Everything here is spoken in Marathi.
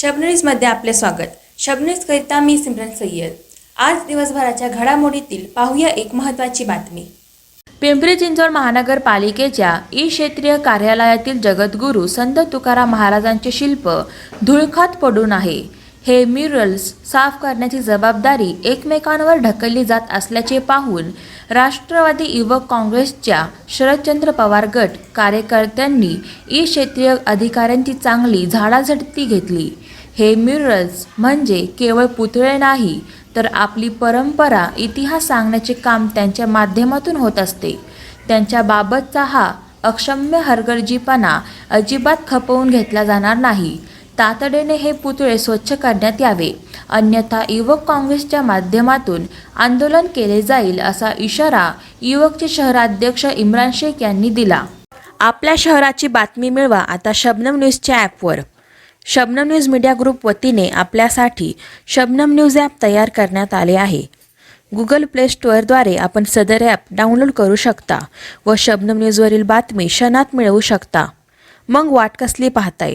शबनीजमध्ये आपले स्वागत. शबनरीजकरिता मी सिमरन सय्यद. आज दिवसभराच्या घडामोडीतील पाहूया एक महत्त्वाची बातमी. पिंपरी चिंचवड महानगरपालिकेच्या ई क्षेत्रीय कार्यालयातील जगद्गुरू संत तुकाराम महाराजांचे शिल्प धुळखात पडून आहे. हे म्युरल्स साफ करण्याची जबाबदारी एकमेकांवर ढकलली जात असल्याचे पाहून राष्ट्रवादी युवक काँग्रेसच्या शरदचंद्र पवार गट कार्यकर्त्यांनी ई क्षेत्रीय अधिकाऱ्यांची चांगली झाडाझडती घेतली. हे म्युरल्स म्हणजे केवळ पुतळे नाही तर आपली परंपरा इतिहास सांगण्याचे काम त्यांच्या माध्यमातून होत असते. त्यांच्याबाबतचा हा अक्षम्य हरगर्जीपणा अजिबात खपवून घेतला जाणार नाही. तातडीने हे पुतळे स्वच्छ करण्यात यावे. अन्यथा युवक काँग्रेसच्या माध्यमातून आंदोलन केले जाईल असा इशारा युवकचे शहराध्यक्ष इम्रान शेख यांनी दिला. आपल्या शहराची बातमी मिळवा आता शबनम न्यूजच्या ॲपवर. शबनम न्यूज मीडिया ग्रुप वतीने आपल्यासाठी शबनम न्यूज ॲप तयार करण्यात आले आहे. गुगल प्ले स्टोअरद्वारे आपण सदर ॲप डाउनलोड करू शकता व शबनम न्यूजवरील बातमी क्षणात मिळवू शकता. मग वाट कसली पाहताय?